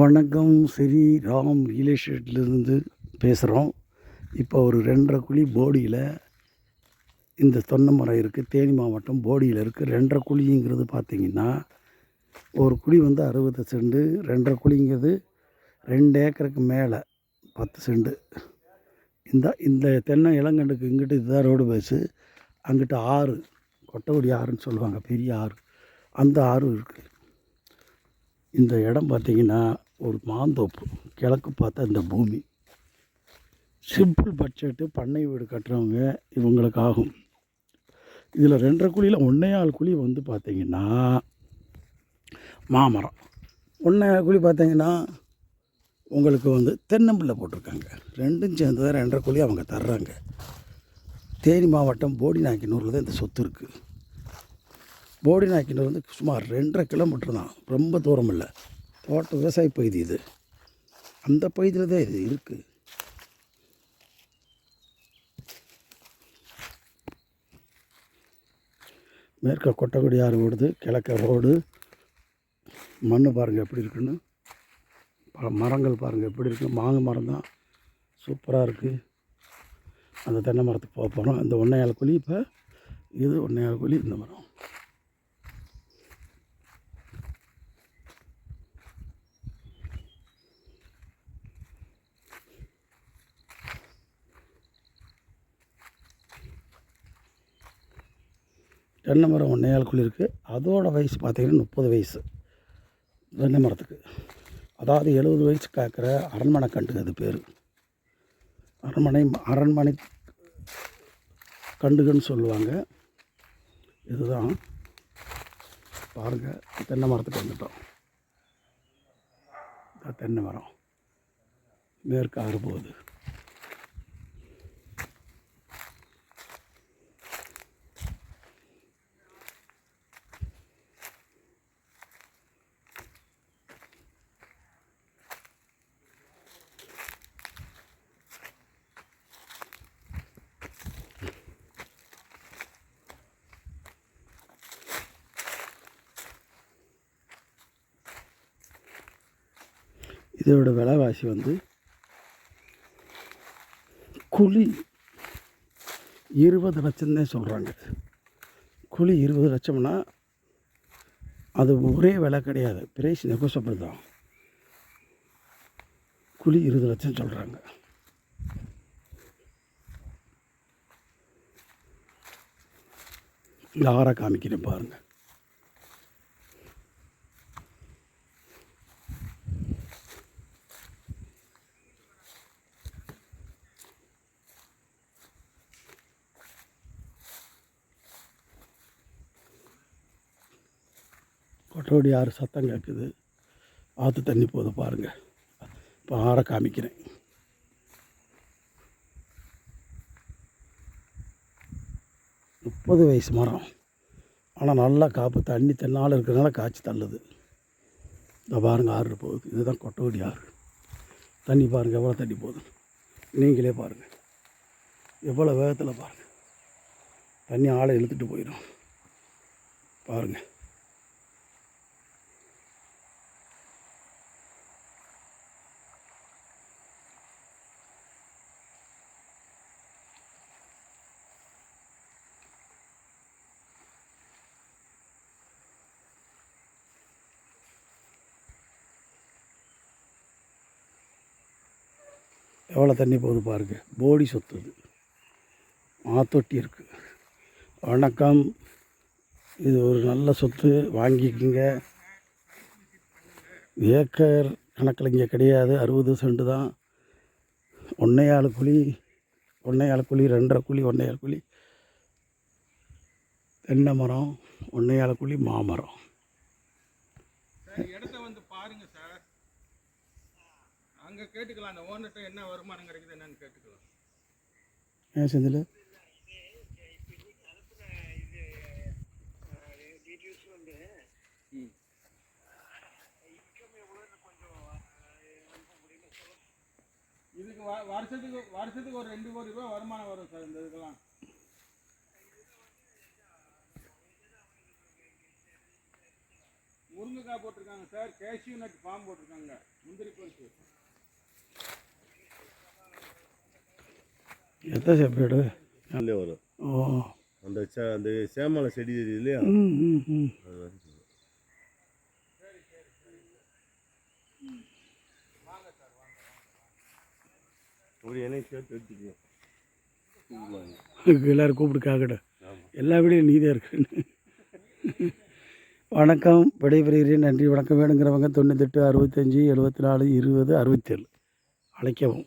வணக்கம் ஸ்ரீ ராம் ரியல் எஸ்டேட்லேருந்து பேசுகிறோம் இப்போ ஒரு ரெண்டரை குழி போடியில் இந்த தொன்னை மரம் இருக்குது தேனி மாவட்டம் போடியில் இருக்குது ரெண்டரை குழிங்கிறது பார்த்திங்கன்னா ஒரு குழி வந்து அறுபது செண்டு ரெண்டரை குழிங்கிறது ரெண்டு ஏக்கருக்கு மேலே பத்து செண்டு. இந்த இந்த தென்னை இளங்கண்டுக்கு இங்கிட்டு இதுதான் ரோடு பஸ்ஸு அங்கிட்டு ஆறு கொட்டகுடி ஆறுன்னு சொல்லுவாங்க பெரிய ஆறு. அந்த ஆறு இருக்குது இந்த இடம் பார்த்திங்கன்னா ஒரு மாந்தோப்பு கிழக்கு பார்த்தா இந்த பூமி. சிம்பிள் பட்ஜெட்டு பண்ணை வீடு கட்டுறவங்க இவங்களுக்கு ஆகும் இதில் ரெண்டரை குழியில் ஒன்றையாள் குழி வந்து பார்த்தீங்கன்னா மாமரம். ஒன்றையாள் குழி பார்த்தீங்கன்னா உங்களுக்கு வந்து தென்னம்பிள்ளை போட்டிருக்காங்க. ரெண்டும் சேர்ந்து தான் ரெண்டரை குழி அவங்க தர்றாங்க. தேனி மாவட்டம் போடி நாய்க்கினூரில் தான் இந்த சொத்து இருக்குது போடி நாயக்கனூர் வந்து சுமார் ரெண்டரை கிலோமீட்டர் தான். ரொம்ப தூரம் இல்லை தோட்ட விவசாய பகுதி இது. அந்த பகுதியில் தான் இது இருக்குது மேற்க கொட்டக்குடி ஆறு ஓடுது கிழக்க ரோடு. மண் பாருங்கள் எப்படி இருக்குன்னு. ப- மரங்கள் பாருங்கள் எப்படி இருக்குது மாங்கு மரம் தான். சூப்பராக இருக்குது அந்த தென்னை மரத்துக்கு போக போகிறோம் இந்த ஒன்றையாள் குழி இப்போ இது ஒன்றையாள் குழி இந்த மரம். தென்னை மரம் ஒன்றையாள் குழி இருக்குது அதோடய வயசு பார்த்தீங்கன்னா முப்பது வயசு. தென்னை மரத்துக்கு. அதாவது எழுபது வயசு காக்கிற அரண்மனை கண்டுக்கு அது பேர். அரண்மனை அரண்மனை கண்டுகன்னு சொல்லுவாங்க. இதுதான். பாருங்கள் தென்னை மரத்துக்கு வந்துட்டோம். தென்னை மரம். மேற்கு ஆறு போகுது. இதோட விலைவாசி வந்து குழி இருபது லட்சம்னே சொல்கிறாங்க குழி இருபது லட்சம்னா அது ஒரே விலை கிடையாது. பிரைஸ் நெகோசபிள் தான். குழி இருபது லட்சம் சொல்கிறாங்க இந்த ஆறை காமிக்கிறேன் பாருங்கள் கொட்டோடி ஆறு சத்தம் கேட்குது. ஆற்று தண்ணி போகுது பாருங்கள் இப்போ ஆறை காமிக்கிறேன். முப்பது வயசு மரம். ஆனால் நல்லா காப்பு தண்ணி தென்னால் இருக்கிறனால காய்ச்சி தள்ளுது. இந்த பாருங்கள் ஆறு போகுது. இதுதான் கொட்டோடி ஆறு. தண்ணி பாருங்கள் எவ்வளோ தண்ணி போகுது. நீங்களே பாருங்கள் எவ்வளோ வேகத்தில் பாருங்கள் தண்ணி ஆளை இழுத்துட்டு போயிடும். பாருங்கள் எவ்வளோ தண்ணி போகுது பாருங்க. போடி சொத்துது மாத்தொட்டி இருக்குது வணக்கம். இது ஒரு நல்ல சொத்து. வாங்கிக்கிங்க. ஏக்கர் கணக்கில் இங்கே கிடையாது. அறுபது சென்ட் தான். ஒன்றையாள் குழி ஒன்றையாள் குழி ரெண்டரை குழி ஒன்றையாள் குழி. தென்னை மரம் ஒன்றையாள் குழி மாமரம் சார் இடத்த வந்து பாருங்க சார் அங்க கேட்டுக்கலாம் அந்த ஓனர்கிட்ட என்ன வருமானம் கிடைக்குது என்னன்னு கேட்டுக்கலாம். ஏன் செந்தில்? இதுக்கு வருஷத்துக்கு வருஷத்துக்கு ஒரு ரெண்டு கோடி ரூபாய் வருமானம் வரும் சார் இந்த இதுக்கெல்லாம். முருங்கை முருங்கைக்காய் போட்டிருக்காங்க சார் கேஷ்யூ நட் பாம் போட்டிருக்காங்க முந்திரி பருப்பு எத்தனை செப்பேடு உள்ளே வரும். ஓ. அந்த சே- அந்த சேமலை செடி தெரியுது இல்லையா? ம் ம் ம். அது வரைக்கும். ஒரு எண்ணெய் சேர்த்து எடுத்துக்கணும் எல்லோரும் காக்கட எல்லா வீடியும் நீதான் இருக்குன்னு வணக்கம். விடைபெறுகிறேன். நன்றி. வணக்கம். வேணுங்கிறவங்க தொண்ணூத்தெட்டு அறுபத்தஞ்சி எழுபத்தி நாலு இருபது அறுபத்தேழு. அழைக்கவும்.